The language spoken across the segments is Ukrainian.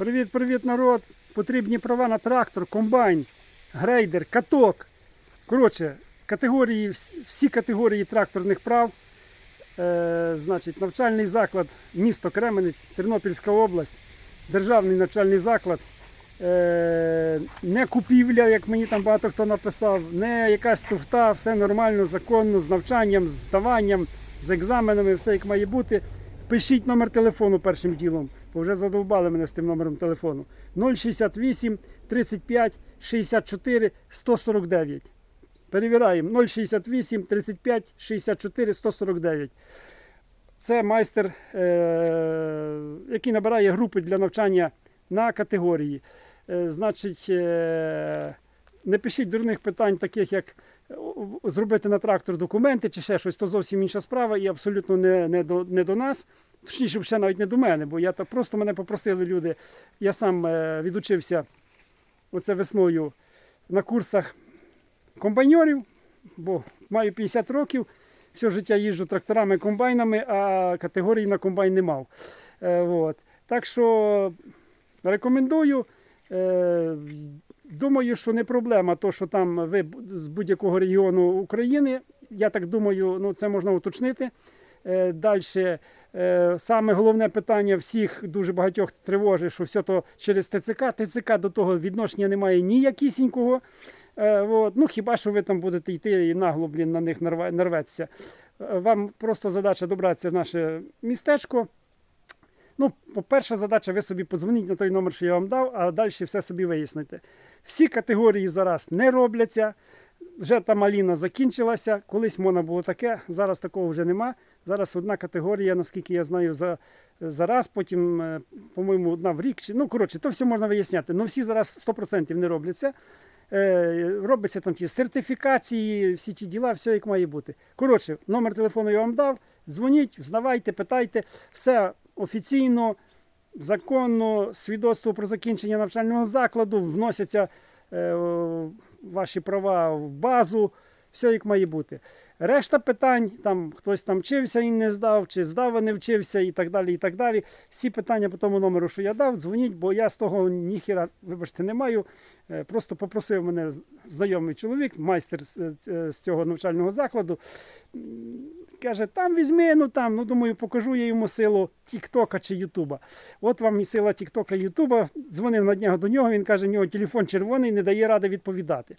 Привіт, привіт, народ! Потрібні права на трактор, комбайн, грейдер, каток. Коротше, категорії, всі категорії тракторних прав. Е, значить, навчальний заклад, місто Кременець, Тернопільська область, державний навчальний заклад. Е, не купівля, як мені там багато хто написав, не якась туфта, все нормально, законно, з навчанням, з здаванням, з екзаменами, все як має бути. Пишіть номер телефону першим ділом, бо вже задовбали мене з тим номером телефону. 068 35 64 149. Перевіряємо 068 35 64 149. Це майстер, е, який набирає групи для навчання на категорії. Е, значить, е, не пишіть дурних питань, таких як зробити на трактор документи чи ще щось, то зовсім інша справа і абсолютно не, не, до, не до нас. Точніше, ще навіть не до мене, бо я так просто мене попросили люди. Я сам е, відучився оце весною на курсах комбайнерів, бо маю 50 років, все життя їжджу тракторами, комбайнами, а категорії на комбайн не мав. Е, от. Так що рекомендую. Е, думаю, що не проблема, то, що там ви з будь-якого регіону України. Я так думаю, ну, це можна уточнити. Далі, саме головне питання всіх дуже багатьох тривожить, що все то через ТЦК. ТЦК до того відношення немає ніякісінького. Е, от. Ну, хіба що ви там будете йти і нагло блін, на них нарветься. Е, Вам просто задача добратися в наше містечко. Ну, по-перше, задача, ви собі подзвоніть на той номер, що я вам дав, а далі все собі виясните. Всі категорії зараз не робляться. Вже та маліна закінчилася. Колись можна було таке, зараз такого вже нема. Зараз одна категорія, наскільки я знаю, за, за раз, потім, е, по-моєму, одна в рік. Чи, ну, коротше, то все можна виясняти. Ну, всі зараз 100% не робляться. Е, робиться там ті сертифікації, всі ті діла, все як має бути. Коротше, номер телефону я вам дав. Дзвоніть, взнавайте, питайте. Все офіційно, законно, свідоцтво про закінчення навчального закладу, вносяться е, ваші права в базу, все як має бути. Решта питань, там хтось там вчився і не здав, чи здав, а не вчився, і так далі. і так далі. Всі питання по тому номеру, що я дав, дзвоніть, бо я з того ніхіра, вибачте, не маю. Е, Просто попросив мене знайомий чоловік, майстер е, з цього навчального закладу. Каже, там візьми, ну там, ну думаю, покажу я йому силу Тіктока чи Ютуба. От вам і сила Тіктока Ютуба. Дзвонив на днях до нього, він каже, у нього телефон червоний, не дає ради відповідати.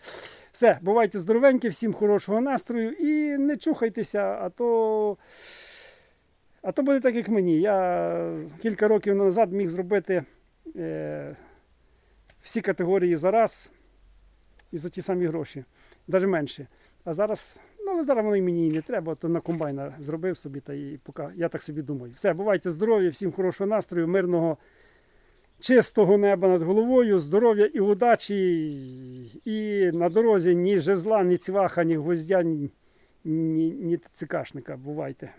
Все, бувайте здоровенькі, всім хорошого настрою і не чухайтеся, а то. А то буде так, як мені. Я кілька років назад міг зробити е, всі категорії за раз і за ті самі гроші, навіть менше. А зараз, ну зараз воно мені і не треба, то на комбайна зробив собі та і поки я так собі думаю. Все, бувайте здорові, всім хорошого настрою, мирного, чистого неба над головою, здоров'я і удачі. І на дорозі ні жезла, ні цваха, ні гвоздя, ні, ні, ні цикашника. Бувайте.